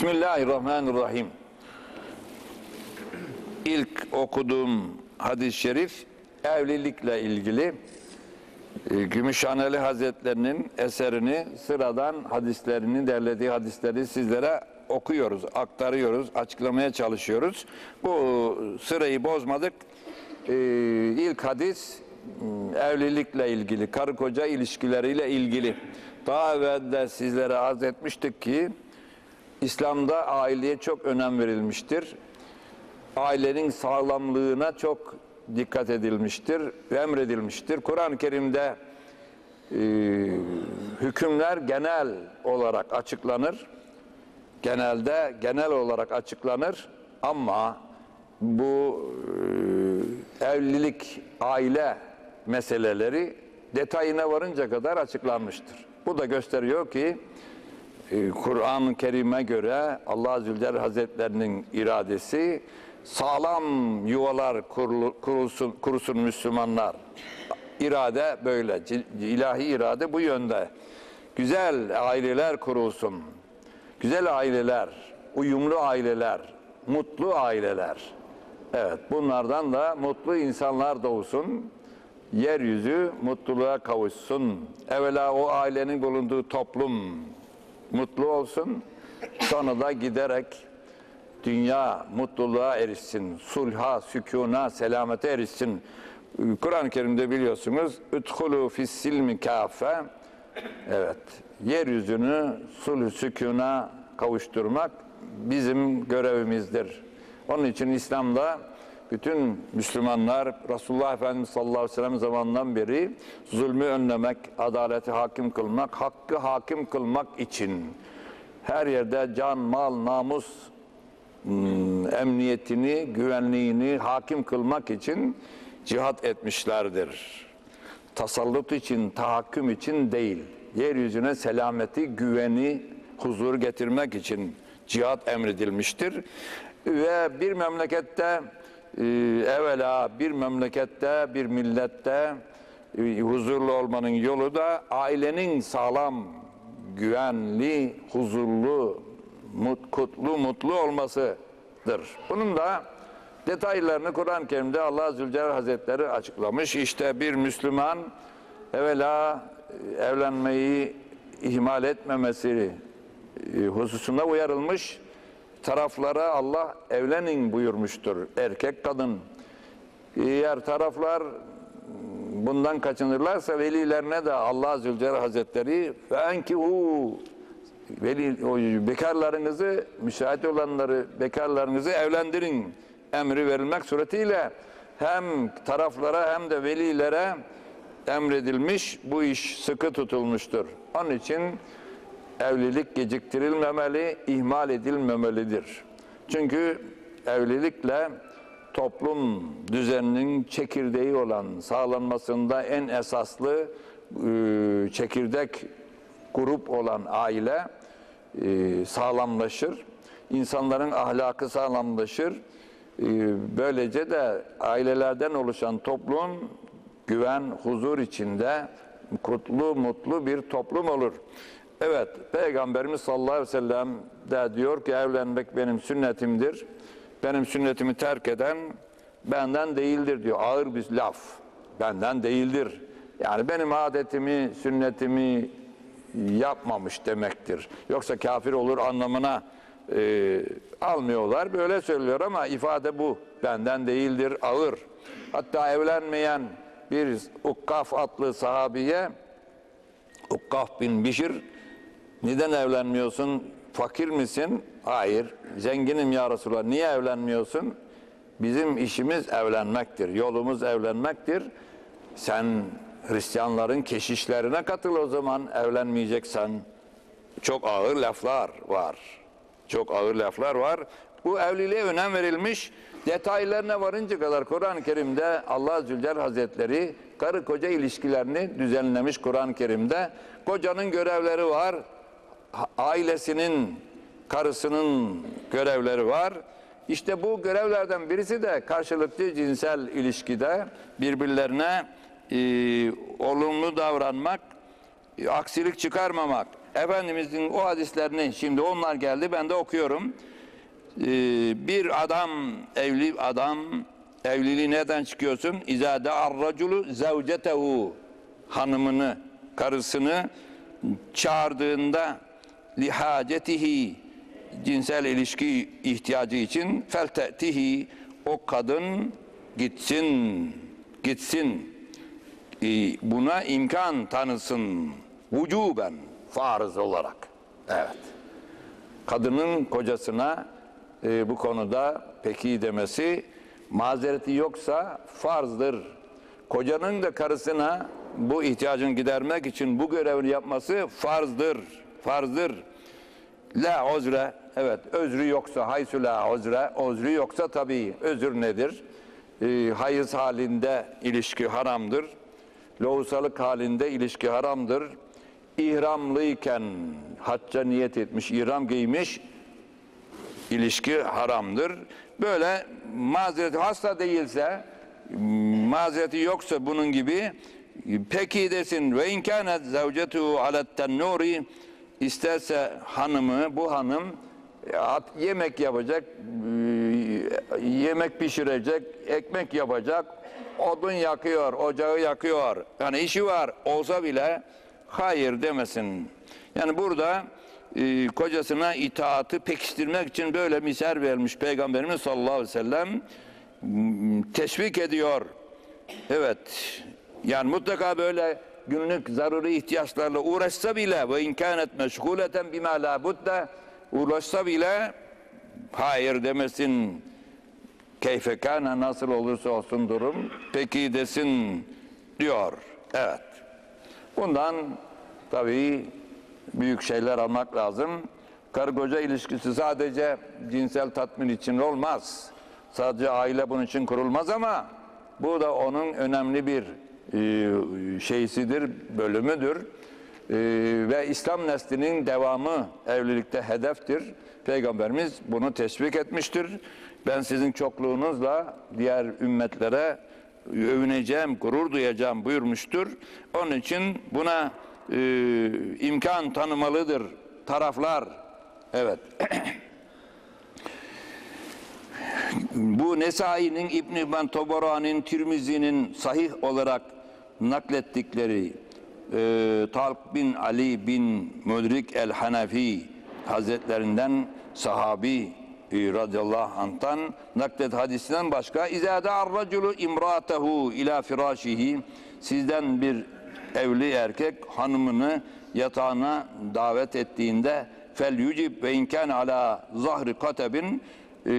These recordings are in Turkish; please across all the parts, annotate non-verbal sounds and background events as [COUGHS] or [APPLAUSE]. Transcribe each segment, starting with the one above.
Bismillahirrahmanirrahim. İlk okuduğum hadis-i şerif evlilikle ilgili e, Gümüşhaneli Hazretlerinin eserini sıradan hadislerini derlediği hadisleri sizlere okuyoruz, aktarıyoruz, açıklamaya çalışıyoruz. Bu sırayı bozmadık. Ee, ilk hadis m, evlilikle ilgili, karı koca ilişkileriyle ilgili. Daha evvel de sizlere arz etmiştik ki İslam'da aileye çok önem verilmiştir. Ailenin sağlamlığına çok dikkat edilmiştir ve emredilmiştir. Kur'an-ı Kerim'de e, hükümler genel olarak açıklanır. Genelde genel olarak açıklanır ama bu e, evlilik, aile meseleleri detayına varınca kadar açıklanmıştır. Bu da gösteriyor ki Kur'an-ı Kerim'e göre Allah Celle Hazretlerinin iradesi sağlam yuvalar kurulsun, kurusun Müslümanlar. İrade böyle. İlahi irade bu yönde. Güzel aileler kurulsun. Güzel aileler, uyumlu aileler, mutlu aileler. Evet, bunlardan da mutlu insanlar doğsun. Yeryüzü mutluluğa kavuşsun. Evvela o ailenin bulunduğu toplum mutlu olsun. Sonra da giderek dünya mutluluğa erişsin. Sulha, sükuna, selamete erişsin. Kur'an-ı Kerim'de biliyorsunuz "Üdhulu fis-silmi kâfe" Evet. Yeryüzünü sulh sükuna kavuşturmak bizim görevimizdir. Onun için İslam'da bütün Müslümanlar Resulullah Efendimiz sallallahu aleyhi ve sellem zamanından beri zulmü önlemek, adaleti hakim kılmak, hakkı hakim kılmak için her yerde can, mal, namus hmm, emniyetini, güvenliğini hakim kılmak için cihat etmişlerdir. Tasallut için, tahakküm için değil. Yeryüzüne selameti, güveni, huzur getirmek için cihat emredilmiştir. Ve bir memlekette e, evvela bir memlekette, bir millette e, huzurlu olmanın yolu da ailenin sağlam, güvenli, huzurlu, mut, kutlu, mutlu olmasıdır. Bunun da detaylarını Kur'an-ı Kerim'de Allah Zülcelal Hazretleri açıklamış. İşte bir Müslüman evvela e, evlenmeyi ihmal etmemesi e, hususunda uyarılmış. Taraflara Allah evlenin buyurmuştur. Erkek kadın. Eğer taraflar bundan kaçınırlarsa velilerine de Allah Zülcelal Hazretleri fenkihu veli o bekarlarınızı müsait olanları bekarlarınızı evlendirin emri verilmek suretiyle hem taraflara hem de velilere emredilmiş bu iş sıkı tutulmuştur. Onun için evlilik geciktirilmemeli, ihmal edilmemelidir. Çünkü evlilikle toplum düzeninin çekirdeği olan sağlanmasında en esaslı e, çekirdek grup olan aile e, sağlamlaşır. İnsanların ahlakı sağlamlaşır. E, Böylece de ailelerden oluşan toplum güven, huzur içinde kutlu, mutlu bir toplum olur. Evet, Peygamberimiz sallallahu aleyhi ve sellem de diyor ki evlenmek benim sünnetimdir. Benim sünnetimi terk eden benden değildir diyor. Ağır bir laf. Benden değildir. Yani benim adetimi, sünnetimi yapmamış demektir. Yoksa kafir olur anlamına e, almıyorlar. Böyle söylüyor ama ifade bu. Benden değildir, ağır. Hatta evlenmeyen bir Ukkaf adlı sahabiye Ukkaf bin Bişir neden evlenmiyorsun? Fakir misin? Hayır. Zenginim ya Resulallah. Niye evlenmiyorsun? Bizim işimiz evlenmektir. Yolumuz evlenmektir. Sen Hristiyanların keşişlerine katıl o zaman evlenmeyeceksen. Çok ağır laflar var. Çok ağır laflar var. Bu evliliğe önem verilmiş. Detaylarına varınca kadar Kur'an-ı Kerim'de Allah Zülcelal Hazretleri karı koca ilişkilerini düzenlemiş Kur'an-ı Kerim'de. Kocanın görevleri var. Ailesinin, karısının görevleri var. İşte bu görevlerden birisi de karşılıklı cinsel ilişkide birbirlerine e, olumlu davranmak, e, aksilik çıkarmamak, Efendimizin o hadislerini şimdi onlar geldi ben de okuyorum. Ee, bir adam evli adam evliliği neden çıkıyorsun? İza da'ar raculu zevcetehu hanımını karısını çağırdığında lihacetihi cinsel ilişki ihtiyacı için feltetihi o kadın gitsin gitsin Ee, buna imkan tanısın vücuben farz olarak evet kadının kocasına e, bu konuda peki demesi mazereti yoksa farzdır. Kocanın da karısına bu ihtiyacını gidermek için bu görevini yapması farzdır. Farzdır. La uzre evet özrü yoksa haysu la uzre özrü yoksa tabii özür nedir? E, hayız halinde ilişki haramdır. Lohusalık halinde ilişki haramdır. İhramlıyken hacca niyet etmiş, ihram giymiş, ilişki haramdır. Böyle mazereti hasta değilse, mazereti yoksa bunun gibi peki desin ve inkânet zevcetuhu alet tennuri isterse hanımı bu hanım at- yemek yapacak, e, yemek pişirecek, ekmek yapacak, odun yakıyor, ocağı yakıyor. Yani işi var olsa bile hayır demesin. Yani burada e, kocasına itaatı pekiştirmek için böyle misal vermiş Peygamberimiz sallallahu aleyhi ve sellem teşvik ediyor. Evet. Yani mutlaka böyle günlük zaruri ihtiyaçlarla uğraşsa bile ve imkanet meşguleten bima la budde uğraşsa bile hayır demesin. Keyfe kana nasıl olursa olsun durum peki desin diyor. Evet. Bundan tabii büyük şeyler almak lazım. Karı koca ilişkisi sadece cinsel tatmin için olmaz. Sadece aile bunun için kurulmaz ama bu da onun önemli bir şeysidir, bölümüdür. E, ve İslam neslinin devamı evlilikte hedeftir. Peygamberimiz bunu teşvik etmiştir. Ben sizin çokluğunuzla diğer ümmetlere övüneceğim, gurur duyacağım buyurmuştur. Onun için buna e, imkan tanımalıdır taraflar. Evet. [CLEARS THROAT] Bu Nesai'nin İbn İbn Tabarani'nin Tirmizi'nin sahih olarak naklettikleri e, Talk bin Ali bin Müdrik el-Hanefi Hazretlerinden sahabi e, radıyallahu anh'tan naklet hadisinden başka İzâ da'ar raculu imrâtehu ila firâşihi sizden bir evli erkek hanımını yatağına davet ettiğinde fel yücib ve imkan ala zahri katebin e,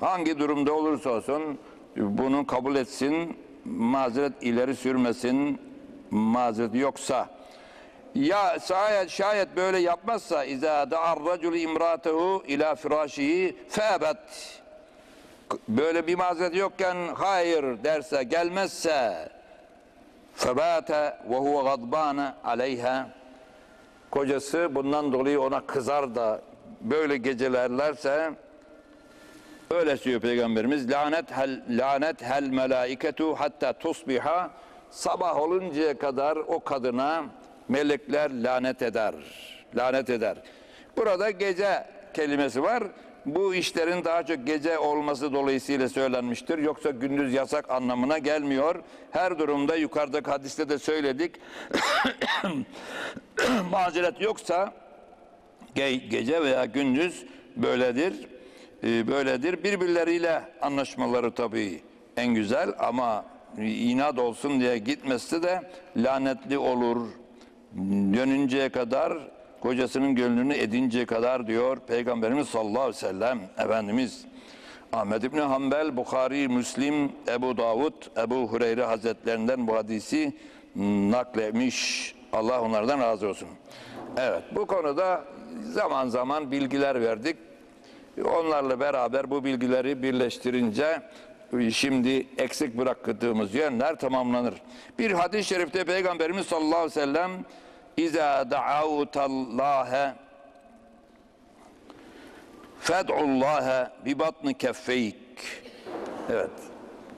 hangi durumda olursa olsun bunu kabul etsin mazeret ileri sürmesin mazeret yoksa. Ya şayet, şayet böyle yapmazsa izâ da'ar raculu imrâtehu ila firâşihi fe'ebet böyle bir mazeret yokken hayır derse gelmezse febate ve huve gadbane aleyha kocası bundan dolayı ona kızar da böyle gecelerlerse öyle diyor peygamberimiz lanet hel lanet hel melaiketu hatta tusbiha sabah oluncaya kadar o kadına melekler lanet eder. Lanet eder. Burada gece kelimesi var. Bu işlerin daha çok gece olması dolayısıyla söylenmiştir. Yoksa gündüz yasak anlamına gelmiyor. Her durumda yukarıdaki hadiste de söyledik. [COUGHS] Mazeret yoksa ge- gece veya gündüz böyledir. Ee, böyledir. Birbirleriyle anlaşmaları tabii en güzel ama inat olsun diye gitmesi de lanetli olur. Dönünceye kadar kocasının gönlünü edinceye kadar diyor Peygamberimiz sallallahu aleyhi ve sellem Efendimiz. Ahmet İbni Hanbel, Bukhari, Müslim, Ebu Davud, Ebu Hureyre Hazretlerinden bu hadisi naklemiş. Allah onlardan razı olsun. Evet bu konuda zaman zaman bilgiler verdik. Onlarla beraber bu bilgileri birleştirince şimdi eksik bıraktığımız yönler tamamlanır. Bir hadis-i şerifte Peygamberimiz sallallahu aleyhi ve sellem İza da'avtallaha fed'ullaha bi batni keffeyk. Evet.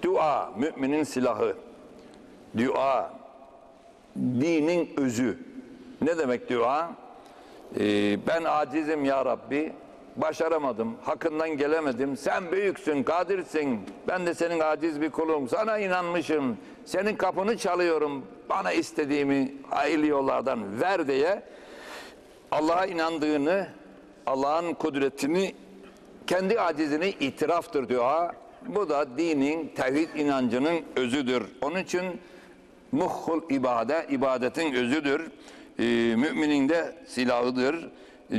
Dua müminin silahı. Dua dinin özü. Ne demek dua? Ee, ben acizim ya Rabbi. Başaramadım. Hakkından gelemedim. Sen büyüksün, kadirsin. Ben de senin aciz bir kulum. Sana inanmışım. Senin kapını çalıyorum. Bana istediğimi hayırlı yollardan ver diye Allah'a inandığını, Allah'ın kudretini, kendi acizini itiraftır dua. Bu da dinin, tevhid inancının özüdür. Onun için muhul ibade, ibadetin özüdür. Ee, müminin de silahıdır.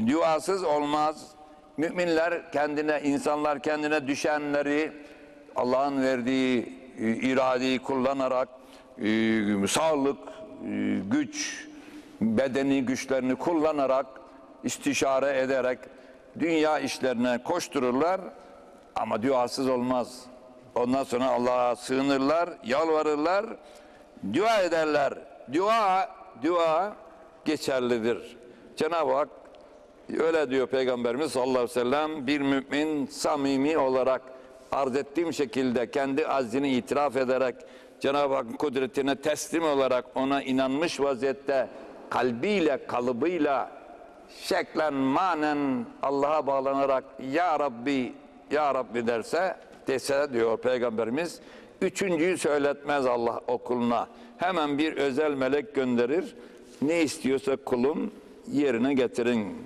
Duasız olmaz. Müminler kendine, insanlar kendine düşenleri Allah'ın verdiği e, iradeyi kullanarak e, sağlık, e, güç, bedeni güçlerini kullanarak istişare ederek dünya işlerine koştururlar ama duasız olmaz. Ondan sonra Allah'a sığınırlar, yalvarırlar, dua ederler. Dua, dua geçerlidir. Cenab-ı Hak öyle diyor Peygamberimiz sallallahu aleyhi ve sellem bir mümin samimi olarak arz ettiğim şekilde kendi aczini itiraf ederek Cenab-ı Hakk'ın kudretine teslim olarak ona inanmış vaziyette kalbiyle, kalıbıyla şeklen, manen Allah'a bağlanarak Ya Rabbi, Ya Rabbi derse, dese diyor Peygamberimiz, üçüncüyü söyletmez Allah o kuluna. Hemen bir özel melek gönderir, ne istiyorsa kulum yerine getirin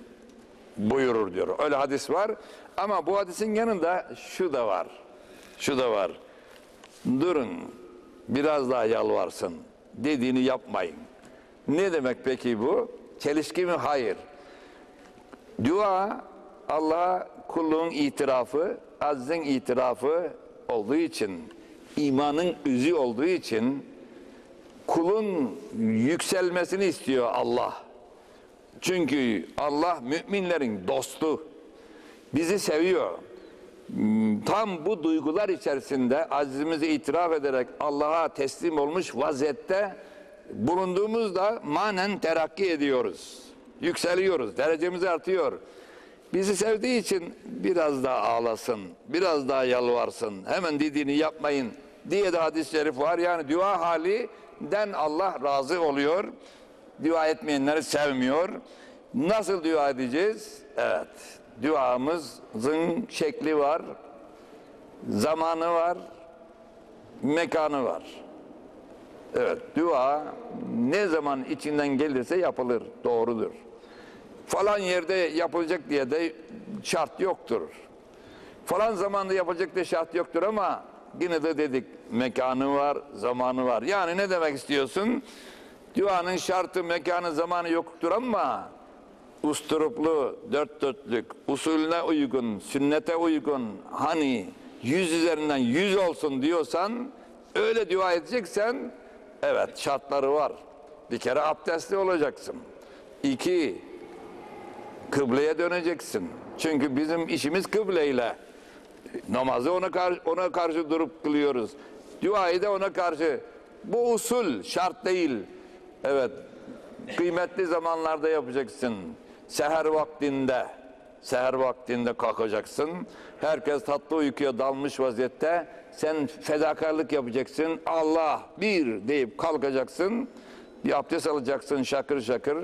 buyurur diyor. Öyle hadis var ama bu hadisin yanında şu da var. Şu da var. Durun biraz daha yalvarsın. Dediğini yapmayın. Ne demek peki bu? Çelişki mi? Hayır. Dua Allah'a kulluğun itirafı, aczin itirafı olduğu için, imanın üzü olduğu için kulun yükselmesini istiyor Allah. Çünkü Allah müminlerin dostu. Bizi seviyor. Hmm, Tam bu duygular içerisinde azizimizi itiraf ederek Allah'a teslim olmuş vaziyette bulunduğumuzda manen terakki ediyoruz. Yükseliyoruz. Derecemiz artıyor. Bizi sevdiği için biraz daha ağlasın, biraz daha yalvarsın, hemen dediğini yapmayın diye de hadis-i şerif var. Yani dua halinden Allah razı oluyor. Dua etmeyenleri sevmiyor. Nasıl dua edeceğiz? Evet, duamızın şekli var, zamanı var, mekanı var. Evet, dua ne zaman içinden gelirse yapılır, doğrudur. Falan yerde yapılacak diye de şart yoktur. Falan zamanda yapılacak diye şart yoktur ama yine de dedik mekanı var, zamanı var. Yani ne demek istiyorsun? Duanın şartı, mekanı, zamanı yoktur ama usturuplu, dört dörtlük, usulüne uygun, sünnete uygun, hani yüz üzerinden yüz olsun diyorsan, öyle dua edeceksen, evet şartları var. Bir kere abdestli olacaksın. İki, kıbleye döneceksin. Çünkü bizim işimiz kıbleyle. Namazı ona karşı, ona karşı durup kılıyoruz. Duayı da ona karşı. Bu usul şart değil. Evet. Kıymetli zamanlarda yapacaksın. Seher vaktinde. Seher vaktinde kalkacaksın. Herkes tatlı uykuya dalmış vaziyette. Sen fedakarlık yapacaksın. Allah bir deyip kalkacaksın. Bir abdest alacaksın şakır şakır.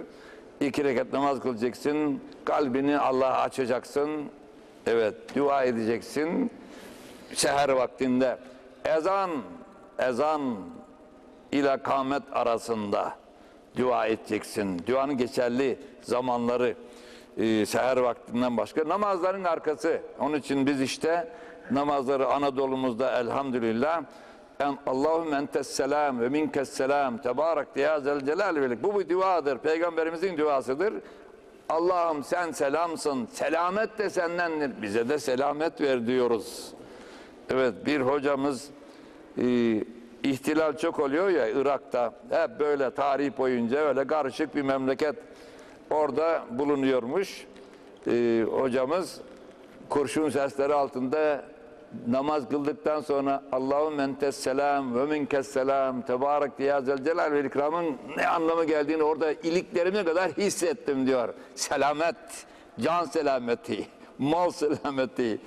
İki rekat namaz kılacaksın. Kalbini Allah'a açacaksın. Evet dua edeceksin. Seher vaktinde. Ezan, ezan ile kâmet arasında dua edeceksin. Duanın geçerli zamanları e, seher vaktinden başka namazların arkası. Onun için biz işte namazları Anadolu'muzda elhamdülillah en Allahümme entes selam ve minkes selam tebarek ya zel celal velik. Bu bir duadır. Peygamberimizin duasıdır. Allah'ım sen selamsın. Selamet de sendendir. Bize de selamet ver diyoruz. Evet bir hocamız e, ihtilal çok oluyor ya Irak'ta. Hep böyle tarih boyunca öyle karışık bir memleket orada bulunuyormuş. E, hocamız kurşun sesleri altında namaz kıldıktan sonra Allahümme entes selam ve minkes selam tebarek ya zel celal ve ikramın ne anlamı geldiğini orada iliklerime kadar hissettim diyor. Selamet, can selameti, [LAUGHS] mal selameti.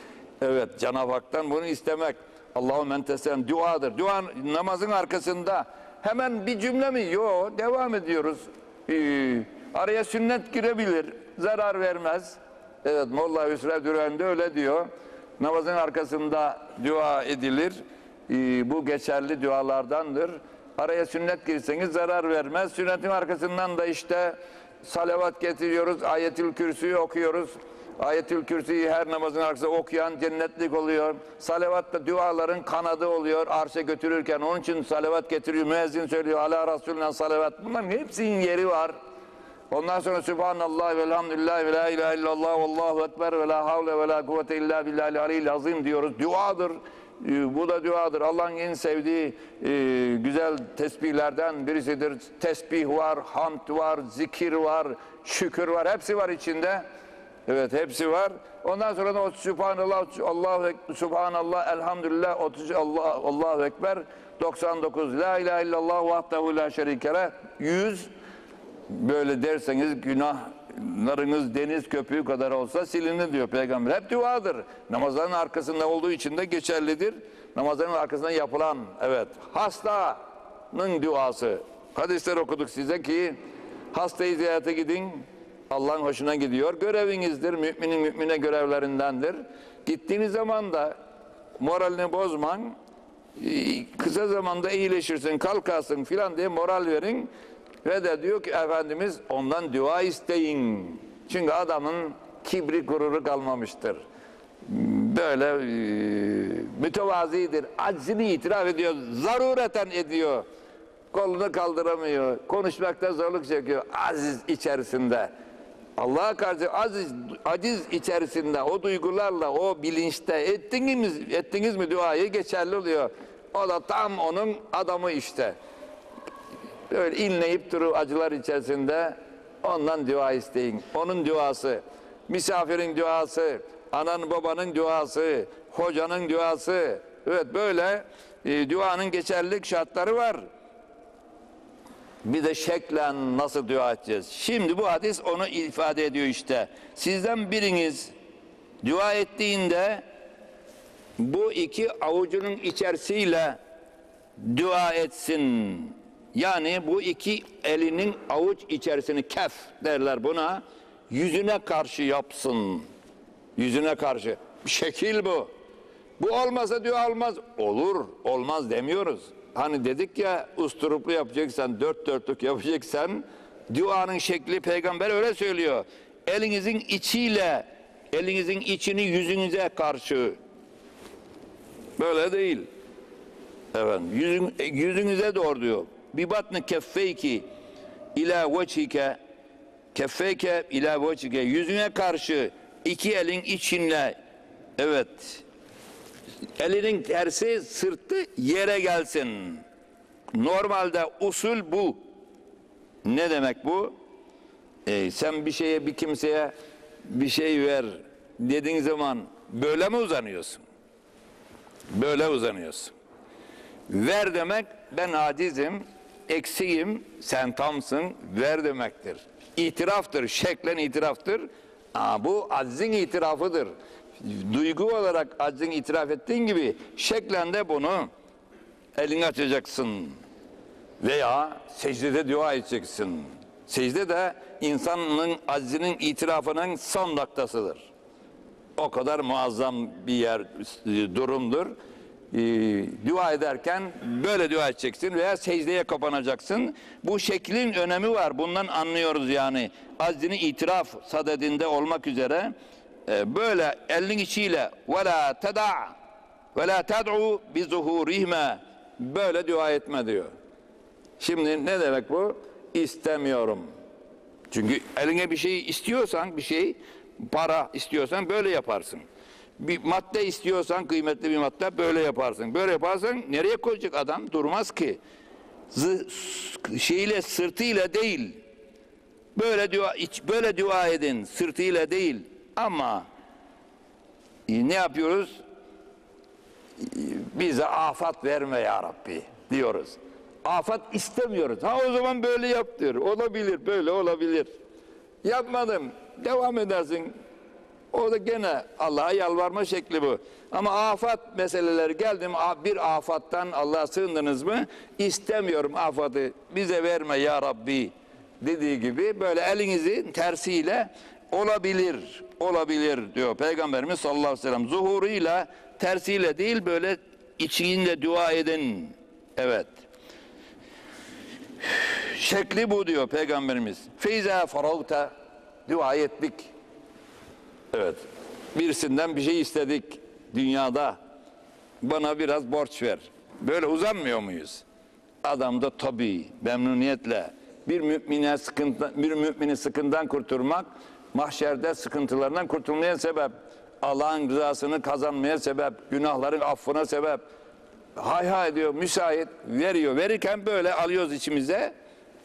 Evet Cenab-ı Hak'tan bunu istemek. Allahümme entes selam duadır. Dua namazın arkasında hemen bir cümle mi? Yok devam ediyoruz. Ee, araya sünnet girebilir. zarar vermez. Evet Molla Hüsrev Düren de öyle diyor. Namazın arkasında dua edilir. Ee, bu geçerli dualardandır. Araya sünnet girseniz zarar vermez. Sünnetin arkasından da işte salavat getiriyoruz. Ayetül Kürsü'yü okuyoruz. Ayetül Kürsü'yü her namazın arkasında okuyan cennetlik oluyor. Salavat da duaların kanadı oluyor arşa götürürken. Onun için salavat getiriyor. Müezzin söylüyor. Ala Resulü'ne salavat. Bunların hepsinin yeri var. Ondan sonra Subhanallah ve elhamdülillah ve la ilahe illallah ve allahu ekber ve la havle ve la kuvvete illa billahi aliyyil azim diyoruz. Duadır. Ee, Bu da duadır. Allah'ın en sevdiği e, güzel tesbihlerden birisidir. Tesbih var, hamd var, zikir var, şükür var. Hepsi var içinde. Evet hepsi var. Ondan sonra da o Subhanallah, Allahu Subhanallah, Elhamdülillah, 30 Allah, Allahu Ekber, 99 La ilahe illallah vahdehu la şerikele 100 böyle derseniz günahlarınız deniz köpüğü kadar olsa silinir diyor peygamber. Hep duadır. Namazların arkasında olduğu için de geçerlidir. Namazların arkasında yapılan evet hastanın duası. Hadisler okuduk size ki hastayı ziyarete gidin. Allah'ın hoşuna gidiyor. Görevinizdir. Müminin mümine görevlerindendir. Gittiğiniz zaman da moralini bozman, ee, kısa zamanda iyileşirsin, kalkarsın filan diye moral verin. Ve de diyor ki Efendimiz ondan dua isteyin. Çünkü adamın kibri gururu kalmamıştır. Böyle e, mütevazidir. Aczini itiraf ediyor. Zarureten ediyor. Kolunu kaldıramıyor. Konuşmakta zorluk çekiyor. Aziz içerisinde. Allah'a karşı aziz, aciz içerisinde o duygularla, o bilinçte ettiniz, ettiniz mi duayı geçerli oluyor. O da tam onun adamı işte. Böyle inleyip duru acılar içerisinde ondan dua isteyin. Onun duası, misafirin duası, ananın babanın duası, hocanın duası. Evet böyle e, duanın geçerlilik şartları var. Bir de şeklen nasıl dua edeceğiz? Şimdi bu hadis onu ifade ediyor işte. Sizden biriniz dua ettiğinde bu iki avucunun içerisiyle dua etsin. Yani bu iki elinin avuç içerisini kef derler buna. Yüzüne karşı yapsın. Yüzüne karşı. Şekil bu. Bu olmasa dua olmaz. Olur, olmaz demiyoruz. Hani dedik ya usturuplu yapacaksan, dört dörtlük yapacaksan duanın şekli peygamber öyle söylüyor. Elinizin içiyle, elinizin içini yüzünüze karşı. Böyle değil. Evet, yüzün, e, yüzünüze doğru diyor. Bir batını keffeyki ila veçhike keffeyke ila veçhike yüzüne karşı iki elin içinle evet elinin tersi sırtı yere gelsin. Normalde usul bu. Ne demek bu? E, sen bir şeye bir kimseye bir şey ver dediğin zaman böyle mi uzanıyorsun? Böyle uzanıyorsun. Ver demek ben acizim, eksiğim, sen tamsın, ver demektir. İtiraftır, şeklen itiraftır. Aa, bu aczin itirafıdır. Duygu olarak aczin itiraf ettiğin gibi şeklen de bunu elini açacaksın. Veya secdede dua edeceksin. Secde de insanın aczinin itirafının son noktasıdır. O kadar muazzam bir yer, e, durumdur. Ee, dua ederken böyle dua edeceksin veya secdeye kapanacaksın. Bu şeklin önemi var. Bundan anlıyoruz yani. Aczini itiraf sadedinde olmak üzere e, böyle elin içiyle ve la teda ve la ted'u bi zuhurihme böyle dua etme diyor. Şimdi ne demek bu? İstemiyorum. Çünkü eline bir şey istiyorsan, bir şey, para istiyorsan böyle yaparsın. Bir madde istiyorsan, kıymetli bir madde böyle yaparsın. Böyle yaparsan nereye koyacak adam? Durmaz ki. Zı, şeyle, sırtıyla değil. Böyle dua, iç, böyle dua edin, sırtıyla değil. Ama e, ne yapıyoruz? E, Bize afat verme ya Rabbi diyoruz. Afat istemiyoruz. Ha o zaman böyle yap diyor. Olabilir, böyle olabilir. Yapmadım. Devam edersin. O da gene Allah'a yalvarma şekli bu. Ama afat meseleleri geldim bir afattan Allah'a sığındınız mı? İstemiyorum afatı bize verme ya Rabbi dediği gibi böyle elinizi tersiyle olabilir, olabilir diyor Peygamberimiz sallallahu aleyhi ve sellem. Zuhuruyla, tersiyle değil böyle içinde dua edin. Evet. Şekli bu diyor Peygamberimiz. Feyza faragta dua ettik. Evet. Birisinden bir şey istedik dünyada. Bana biraz borç ver. Böyle uzanmıyor muyuz? Adam da tabii memnuniyetle bir mümine sıkıntı bir mümini sıkıntıdan kurtulmak mahşerde sıkıntılarından kurtulmaya sebep. Allah'ın rızasını kazanmaya sebep, günahların affına sebep. Hay hay diyor, müsait veriyor. Verirken böyle alıyoruz içimize.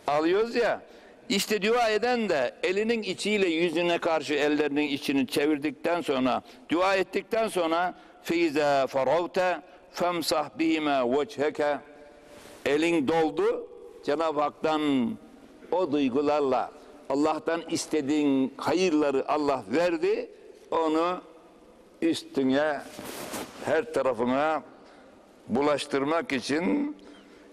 Alıyoruz ya. İşte dua eden de elinin içiyle yüzüne karşı ellerinin içini çevirdikten sonra, dua ettikten sonra feiza faravte femsah bihime vecheke elin doldu Cenab-ı Hak'tan o duygularla Allah'tan istediğin hayırları Allah verdi onu üstüne her tarafına bulaştırmak için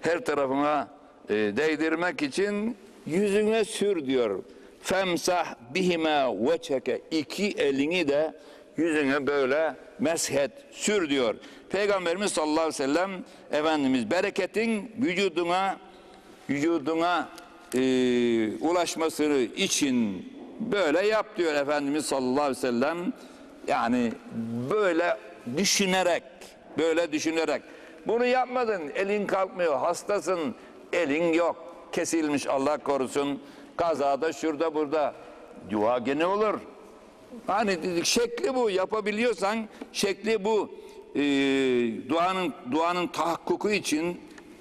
her tarafına e, değdirmek için yüzüne sür diyor. Femsah bihime veçeke iki elini de yüzüne böyle meshet sür diyor. Peygamberimiz sallallahu aleyhi ve sellem Efendimiz bereketin vücuduna vücuduna e, ulaşması için böyle yap diyor Efendimiz sallallahu aleyhi ve sellem. Yani böyle düşünerek, böyle düşünerek. Bunu yapmadın, elin kalkmıyor, hastasın, elin yok, kesilmiş Allah korusun. Kazada şurada burada. Dua gene olur. Hani dedik şekli bu, yapabiliyorsan şekli bu. Ee, duanın duanın tahakkuku için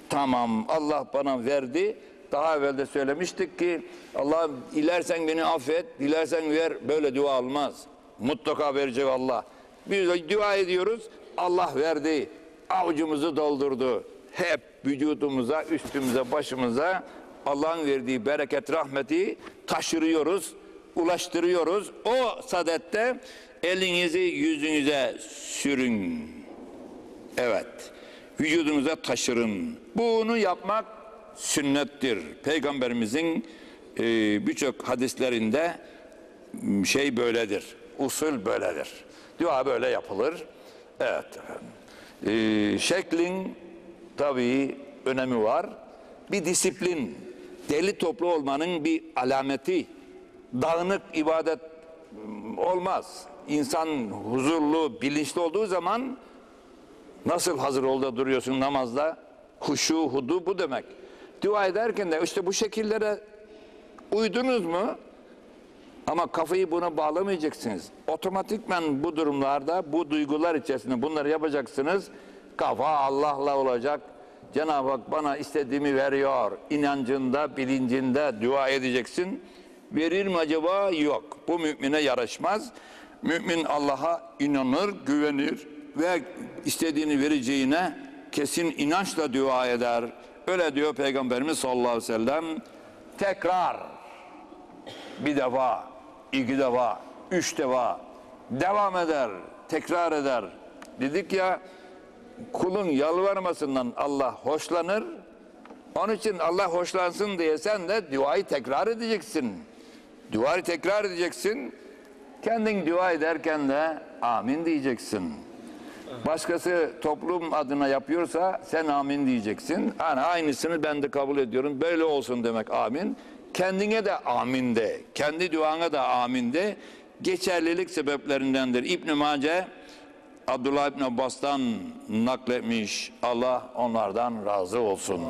tamam Allah bana verdi. Daha evvel de söylemiştik ki Allah dilersen beni affet, dilersen ver. Böyle dua olmaz. Mutlaka verecek Allah. Biz dua ediyoruz. Allah verdi. Avucumuzu doldurdu. Hep vücudumuza, üstümüze, başımıza Allah'ın verdiği bereket, rahmeti taşırıyoruz, ulaştırıyoruz. O sadette elinizi yüzünüze sürün. Evet. Vücudunuza taşırın. Bunu yapmak sünnettir. Peygamberimizin e, birçok hadislerinde şey böyledir. Usul böyledir. Dua böyle yapılır. Evet. E, şeklin tabii önemi var. Bir disiplin, deli toplu olmanın bir alameti. Dağınık ibadet olmaz. İnsan huzurlu, bilinçli olduğu zaman Nasıl hazır ol da duruyorsun namazda? Huşu, hudu bu demek. Dua ederken de işte bu şekillere uydunuz mu? Ama kafayı buna bağlamayacaksınız. Otomatikmen bu durumlarda bu duygular içerisinde bunları yapacaksınız. Kafa Allah'la olacak. Cenab-ı Hak bana istediğimi veriyor. İnancında, bilincinde dua edeceksin. Verir mi acaba? Yok. Bu mümine yaraşmaz. Mümin Allah'a inanır, güvenir ve istediğini vereceğine kesin inançla dua eder. Öyle diyor Peygamberimiz sallallahu aleyhi ve sellem. Tekrar bir defa, iki defa, üç defa devam eder, tekrar eder. Dedik ya kulun yalvarmasından Allah hoşlanır. Onun için Allah hoşlansın diye sen de duayı tekrar edeceksin. Duayı tekrar edeceksin. Kendin dua ederken de amin diyeceksin. Başkası toplum adına yapıyorsa sen amin diyeceksin. Yani aynısını ben de kabul ediyorum. Böyle olsun demek amin. Kendine de amin de. Kendi duana da amin de. Geçerlilik sebeplerindendir. İbn Mace Abdullah İbn Abbas'tan nakletmiş. Allah onlardan razı olsun.